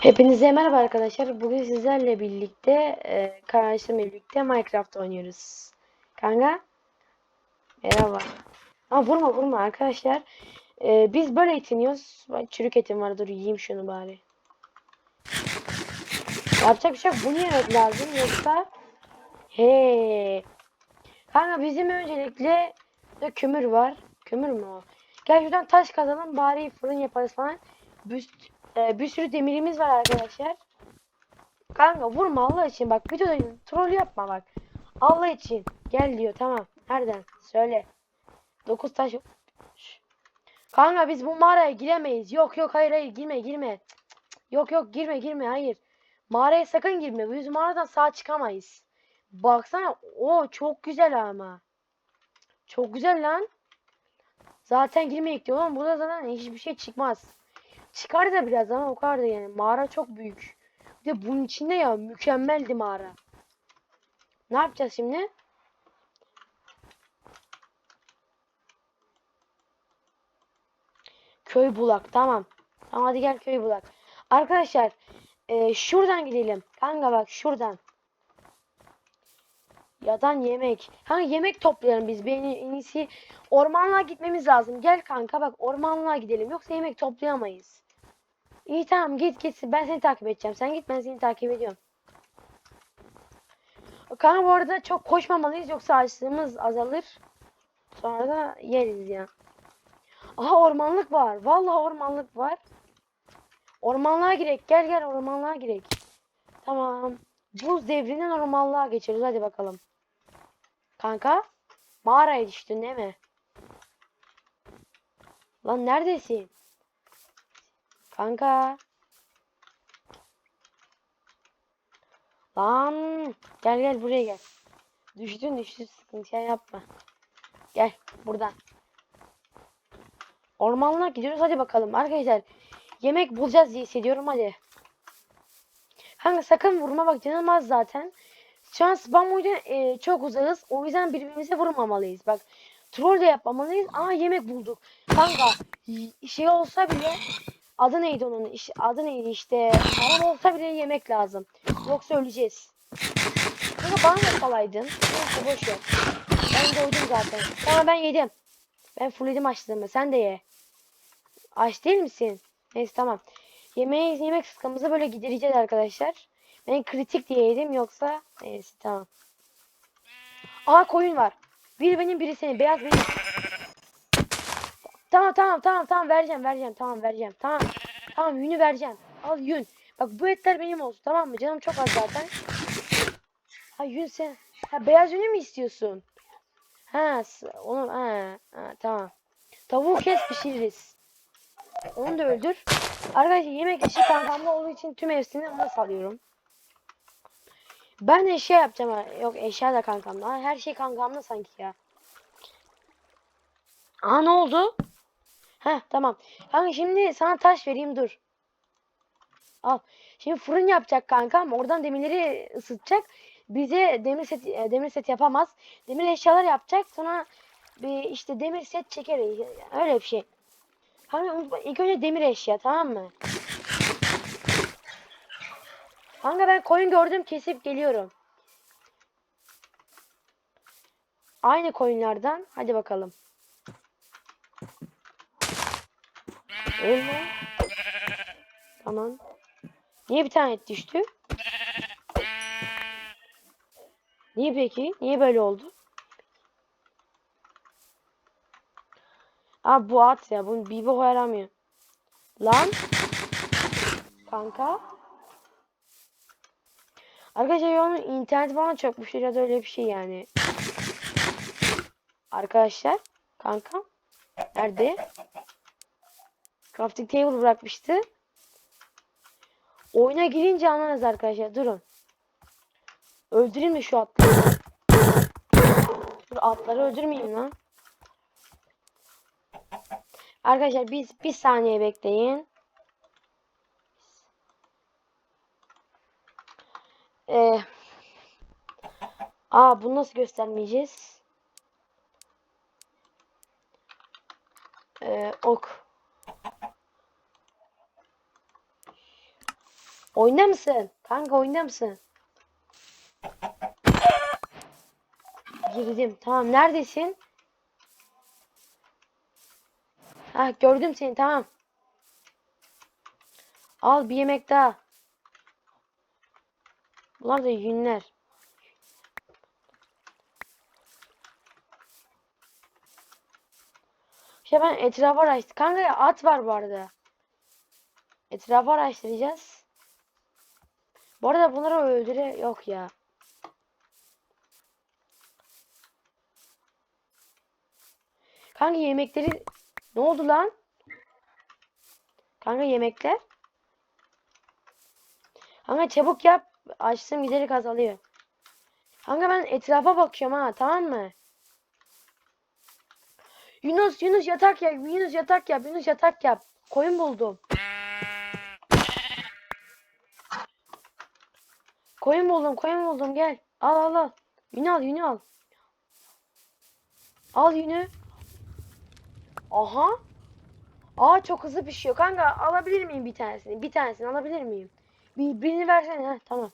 Hepinize merhaba arkadaşlar. Bugün sizlerle birlikte e, kardeşimle birlikte Minecraft oynuyoruz. Kanka. Merhaba. Aa, vurma vurma arkadaşlar. E, biz böyle etiniyoruz. Bak, çürük etim var. Dur yiyeyim şunu bari. Yapacak bir şey. Bunu yemek lazım. Yoksa he. Kanka bizim öncelikle de kömür var. Kömür mü o? Gel şuradan taş kazalım bari fırın yaparız falan. Bir, e, bir sürü demirimiz var arkadaşlar. Kanka vurma Allah için bak videoda troll yapma bak. Allah için gel diyor tamam. Nereden? Söyle. 9 taş. Şş. Kanka biz bu mağaraya giremeyiz. Yok yok hayır hayır girme girme. Cık, cık. Yok yok girme girme hayır. Mağaraya sakın girme. Biz mağaradan sağ çıkamayız. Baksana o çok güzel ama. Çok güzel lan. Zaten girmeyek diyor ama burada zaten hiçbir şey çıkmaz. Çıkar da biraz ama o kadar da yani. Mağara çok büyük. Bir de bunun içinde ya mükemmeldi mağara. Ne yapacağız şimdi? Köy bulak tamam. Tamam hadi gel köy bulak. Arkadaşlar e, şuradan gidelim. Kanka bak şuradan. Yadan yemek. Kanka yemek toplayalım biz. Ben en iyisi ormanlığa gitmemiz lazım. Gel kanka bak ormanlığa gidelim. Yoksa yemek toplayamayız. İyi tamam git git. Ben seni takip edeceğim. Sen git ben seni takip ediyorum. Kanka bu arada çok koşmamalıyız yoksa açlığımız azalır. Sonra da yeriz ya. Aha ormanlık var. Vallahi ormanlık var. Ormanlığa girek. Gel gel ormanlığa girek. Tamam. Buz devrinden ormanlığa geçiyoruz. Hadi bakalım. Kanka. Mağaraya düştün değil mi? Lan neredesin? Kanka. Lan. Gel gel buraya gel. Düştün düştün sıkıntı şey yapma. Gel buradan. Ormanlığa gidiyoruz hadi bakalım arkadaşlar. Yemek bulacağız diye hissediyorum hadi. Kanka sakın vurma bak canım az zaten. Şu an spam oyunu e, çok uzağız. O yüzden birbirimize vurmamalıyız. Bak troll de yapmamalıyız. Aa yemek bulduk. Kanka şey olsa bile adı neydi onun? Adı neydi işte. Haram olsa bile yemek lazım. Yoksa öleceğiz. Kanka bana da salaydın. Neyse boş ver. Ben doydum zaten. Tamam ben yedim. Ben fullledim açlığımı. Sen de ye. Aç değil misin? Neyse tamam. Yemeği yemek sıkımızı böyle gidereceğiz arkadaşlar. Ben kritik diye yedim yoksa neyse tamam. Aha koyun var. Biri benim biri senin. Beyaz benim. Tamam tamam tamam tamam vereceğim vereceğim tamam vereceğim. Tamam. Tamam yünü vereceğim. Al yün. Bak bu etler benim olsun tamam mı? Canım çok az zaten. Ha yün sen. Ha beyaz yünü mü istiyorsun? Ha onu ha, ha tamam. Tavuğu kes pişiririz. Onu da öldür. Arkadaşlar yemek işi kankamda olduğu için tüm hepsini ona salıyorum. Ben eşya yapacağım. Yok eşya da kankamda. Her şey kankamda sanki ya. Aa ne oldu? Heh tamam. Kanka şimdi sana taş vereyim dur. Al. Şimdi fırın yapacak kankam. Oradan demirleri ısıtacak. Bize demir set e, demir set yapamaz. Demir eşyalar yapacak. Sonra bir işte demir set çeker. Öyle bir şey. Kanka. İlk önce demir eşya tamam mı? Kanka ben koyun gördüm kesip geliyorum. Aynı koyunlardan. Hadi bakalım. Ölme. Tamam. Niye bir tane et düştü? Niye peki? Niye böyle oldu? Aa bu at ya. Bunun bir boku yaramıyor. Lan. Kanka. Arkadaşlar onun internet falan çökmüştür ya da öyle bir şey yani. Arkadaşlar. Kanka. Nerede? Crafting table bırakmıştı. Oyuna girince anlarız arkadaşlar. Durun. Öldüreyim mi şu atları? Dur atları öldürmeyeyim lan. Arkadaşlar biz bir saniye bekleyin. Ee, aa bunu nasıl göstermeyeceğiz? Ee, ok. Oyunda mısın? Kanka oyunda mısın? Girdim. Tamam neredesin? Ha gördüm seni tamam. Al bir yemek daha. Bunlar da yünler. İşte ben etrafı araştırdım. Kanka at var bu arada. Etrafı araştıracağız. Bu arada bunları öldüre yok ya. Kanka yemekleri ne oldu lan? Kanka yemekler. Kanka çabuk yap. Açtım giderek azalıyor. Kanka ben etrafa bakıyorum ha tamam mı? Yunus Yunus yatak yap. Yunus yatak yap. Yunus yatak yap. Koyun buldum. Koyun buldum. Koyun buldum. Gel. Al al al. Yünü al. Yünü al. Al yünü. Aha. Aa çok hızlı pişiyor. Kanka alabilir miyim bir tanesini? Bir tanesini alabilir miyim? Bir, birini versene. Heh, tamam.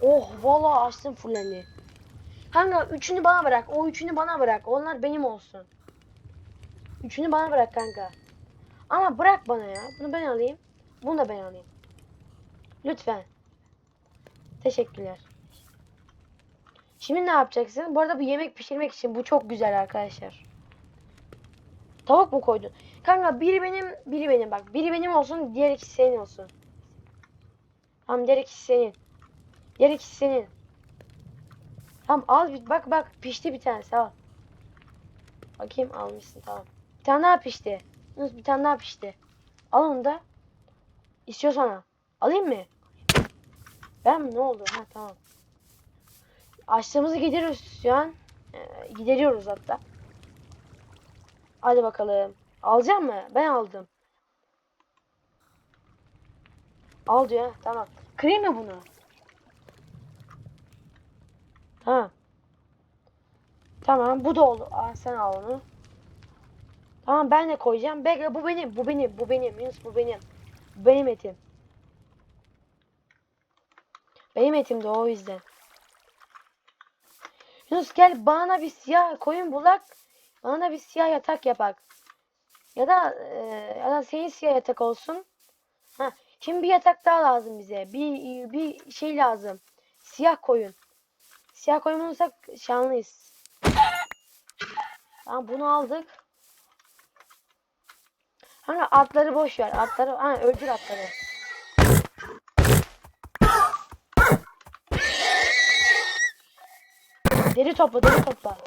Oh vallahi açtım fullendi. Kanka üçünü bana bırak. O üçünü bana bırak. Onlar benim olsun. Üçünü bana bırak kanka. Ama bırak bana ya. Bunu ben alayım. Bunu da ben alayım. Lütfen. Teşekkürler. Şimdi ne yapacaksın? Bu arada bu yemek pişirmek için bu çok güzel arkadaşlar. Tavuk mu koydun? Kanka biri benim, biri benim bak. Biri benim olsun, diğer ikisi senin olsun. Tamam diğer ikisi senin. Diğer ikisi senin. Tamam al bir bak bak pişti bir tanesi al. Bakayım almışsın tamam. Bir tane daha pişti. Bir tane daha pişti. Al onu da. İstiyorsan al. Alayım mı? Ben mi? Ne oldu? Ha tamam. Açlığımızı gideriyoruz şu an. Ee, gideriyoruz hatta. Hadi bakalım. Alacak mı? Ben aldım. Al diyor. Tamam. Kırayım mı bunu? Tamam. Tamam bu da oldu. Aa, sen al onu. Tamam ben de koyacağım. Bekle bu benim. Bu benim. Bu benim. Yunus bu benim. Bu benim etim. Benim etim de o yüzden. Yunus gel bana bir siyah koyun bulak. Bana bir siyah yatak yapak. Ya da e, ya da senin siyah yatak olsun. Ha, şimdi bir yatak daha lazım bize. Bir bir şey lazım. Siyah koyun. Siyah koyun bulursak şanlıyız. Tamam bunu aldık. Hani atları boş ver. Atları ha öldür atları. Deri topla, deri topla.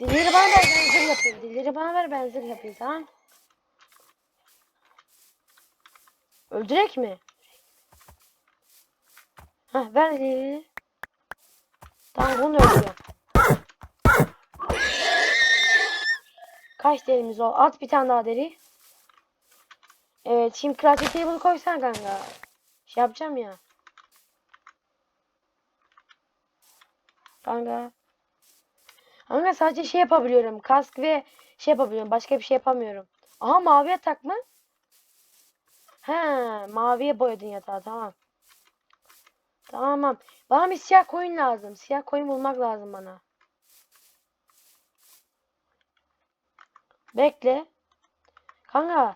Delileri bana ver ben zırh yapayım. Delileri bana ver ben zırh yapayım tamam. Öldürek mi? Heh ver delileri. Tamam bunu öldürüyorum. Kaç derimiz oldu? At bir tane daha deri. Evet şimdi crafting table koysana kanka. Şey yapacağım ya. Kanka. Kanka sadece şey yapabiliyorum. Kask ve şey yapabiliyorum. Başka bir şey yapamıyorum. Aha mavi yatak mı? He, maviye boyadın yatağı tamam. Tamam. Bana bir siyah koyun lazım. Siyah koyun bulmak lazım bana. Bekle. Kanka.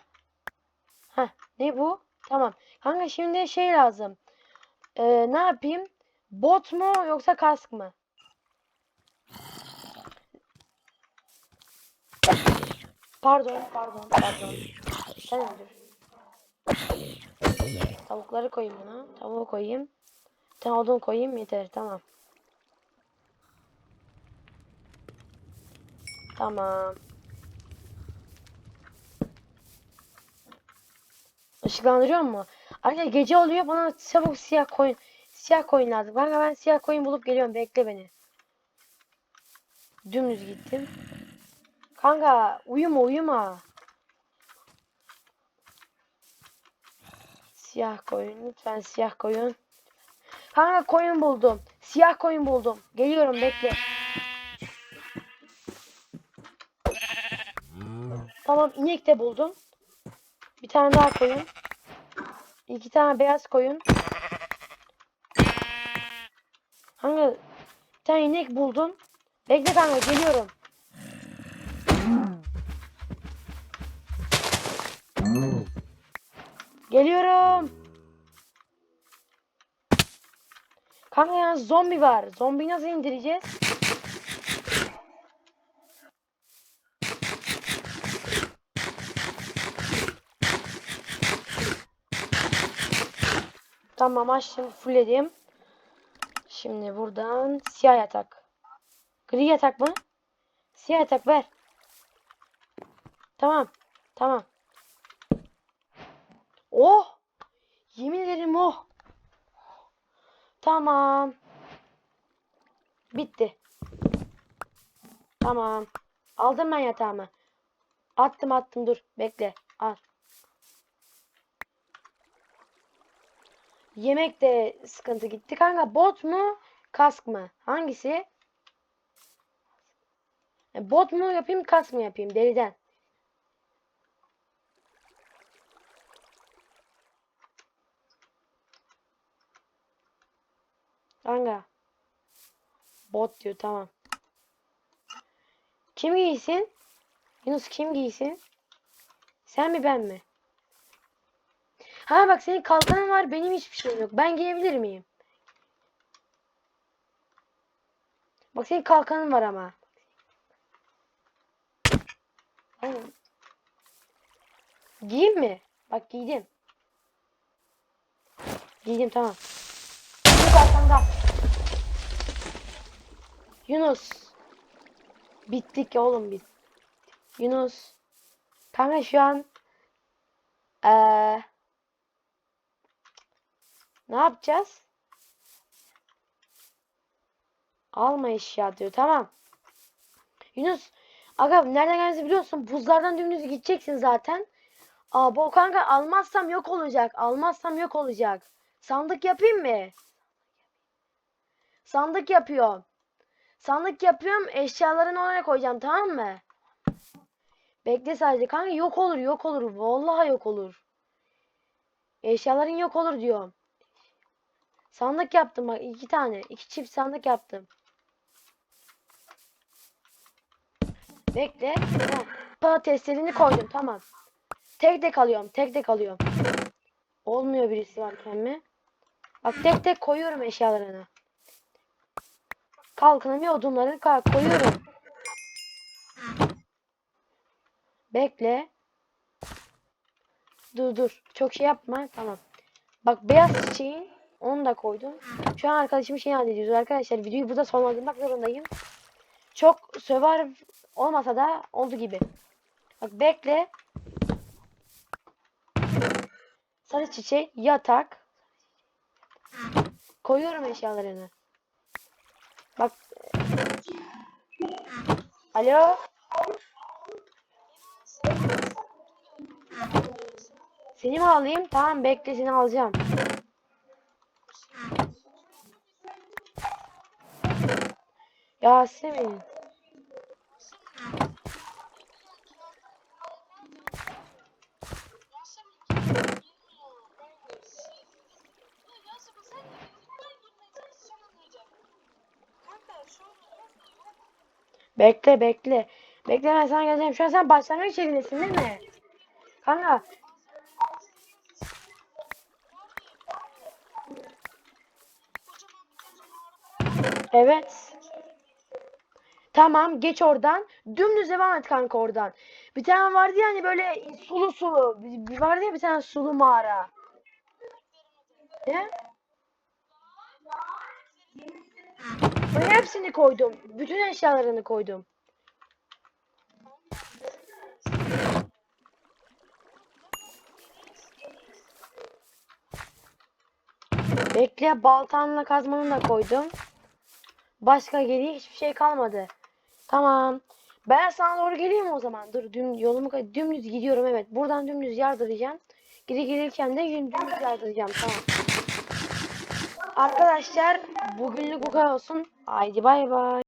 Heh, ne bu? Tamam. Kanka şimdi şey lazım. Ee, ne yapayım? Bot mu yoksa kask mı? Pardon, pardon, pardon. Sen öldür. Tavukları koyayım buna. Tavuğu koyayım. Tane odun koyayım yeter. Tamam. Tamam. Işıklandırıyor mu? Arkadaşlar gece oluyor bana çabuk siyah koyun. Siyah koyun lazım. Kanka ben siyah koyun bulup geliyorum. Bekle beni. Dümdüz gittim. Kanka uyuma uyuma. Siyah koyun. Lütfen siyah koyun. Kanka koyun buldum. Siyah koyun buldum. Geliyorum bekle. Tamam inek de buldum. Bir tane daha koyun. İki tane beyaz koyun. Hangi? Bir tane inek buldun. Bekle kanka geliyorum. Geliyorum. Kanka ya zombi var. Zombiyi nasıl indireceğiz? Tamam açtım fullledim. Şimdi buradan siyah yatak. Gri yatak mı? Siyah yatak ver. Tamam. Tamam. Oh! Yemin ederim oh. Tamam. Bitti. Tamam. Aldım ben yatağımı. Attım attım dur. Bekle. Al. Yemek de sıkıntı gitti. Kanka bot mu? Kask mı? Hangisi? E, Bot mu yapayım kask mı yapayım? Deriden. Kanka. Bot diyor tamam. Kim giysin? Yunus kim giysin? Sen mi ben mi? Ha bak senin kalkanın var benim hiçbir şeyim yok. Ben giyebilir miyim? Bak senin kalkanın var ama. Aynen. Giyeyim mi? Bak giydim. Giydim tamam. Yunus arkanda. Yunus. Bittik ya oğlum biz. Yunus. Kanka şu an eee ne yapacağız? Alma eşya diyor. Tamam. Yunus. Aga nereden geldiğinizi biliyorsun. Buzlardan dümdüz gideceksin zaten. Aa bu kanka almazsam yok olacak. Almazsam yok olacak. Sandık yapayım mı? Sandık yapıyorum. Sandık yapıyorum. Eşyalarını oraya koyacağım tamam mı? Bekle sadece kanka yok olur yok olur. Vallahi yok olur. Eşyaların yok olur diyorum. Sandık yaptım bak iki tane. iki çift sandık yaptım. Bekle. Patateslerini koydum tamam. Tek tek alıyorum. Tek tek alıyorum. Olmuyor birisi varken mi? Bak tek tek koyuyorum eşyalarını. Kalkınım ve odunları ka- koyuyorum. Bekle. Dur dur. Çok şey yapma. Tamam. Bak beyaz çiçeğin onu da koydum. Şu an arkadaşımın şeyini hallediyoruz arkadaşlar. Videoyu burada sonlandırmak zorundayım. Çok söver olmasa da oldu gibi. Bak bekle. Sarı çiçek, yatak. Koyuyorum eşyalarını. Bak. Alo. Seni mi alayım? Tamam bekle seni alacağım. Yasemin. Bekle bekle. Bekle ben sana geleceğim. Şu an sen başlangıç evindesin değil mi? Kanka. Evet. Tamam geç oradan. Dümdüz devam et kanka oradan. Bir tane vardı ya hani böyle sulu sulu. Bir vardı ya bir tane sulu mağara. Ne? Ben hepsini koydum. Bütün eşyalarını koydum. Bekle baltanla kazmanı da koydum. Başka geriye hiçbir şey kalmadı. Tamam. Ben sana doğru geleyim o zaman. Dur düm, yolumu dümdüz gidiyorum evet. Buradan dümdüz yardıracağım. Geri gelirken de dümdüz yardıracağım. Tamam. Arkadaşlar bugünlük bu kadar olsun. Haydi bay bay.